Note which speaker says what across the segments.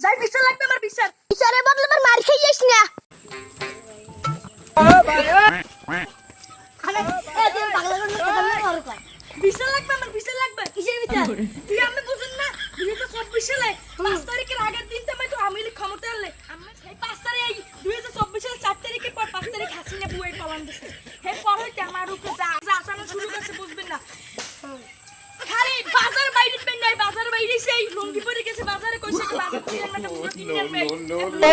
Speaker 1: যাই বিচার লাগবে না আমি বুঝুন না দুই হাজার চব্বিশ সালে পাঁচ তারিখের আমি ক্ষমতা আমি পাঁচ তারিখ দুই হাজার চব্বিশ সালে চার তারিখের পর পাঁচ তারিখ হাসিনা বুয়ে পালন দিচ্ছে হে পর হইতে আমার উপরে যা যা আসানো শুরু করছে বুঝবেন না খালি বাজার বাইরে পেন নাই বাজার বাইরে সেই লুঙ্গি পরে গেছে বাজারে কইছে কি বাজার থেকে একটা পুরো কিনে আনবে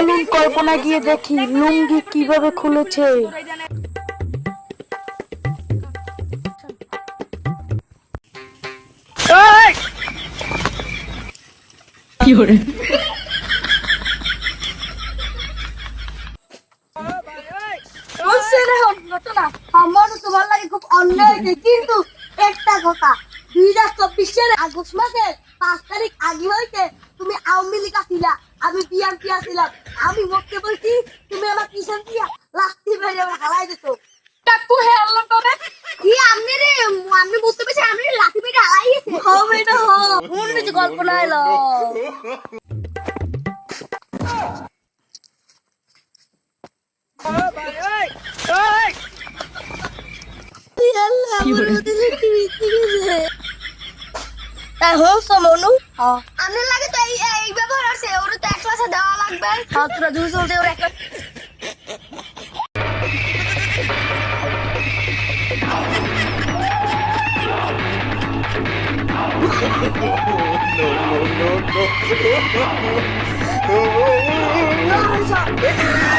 Speaker 2: চলুন কল্পনা গিয়ে দেখি লুঙ্গি কীভাবে খুলেছে
Speaker 1: আমারও তোমার লাগে খুব অন্যায় কিন্তু একটা কথা দুই হাজার চব্বিশ সালে আগস্ট মাসে পাঁচ তারিখ আগে হইতে তুমি আওয়ামী লীগ আসিলা আমি বিএনপি আসিলাম। আমি মরতে বলছি তুমি আমার কিষান দিয়া লাস্টি মেরে আমার হালাই দিত হে আল্লাহ তবে কি আপনি রে আপনি বুঝতে পেরেছি আপনি লাঠি মেরে হালাই গেছে। হবে না হো। হচ্ছে গল্প না এলো তাই হোস মনু। আপনার লাগে তো এই এই ব্যবহার আছে ওরা তো এক ক্লাসে দেওয়া লাগবে। ছাত্র দুই চলতে ওরা এক
Speaker 2: আল্লাহ আমার রিলেশনের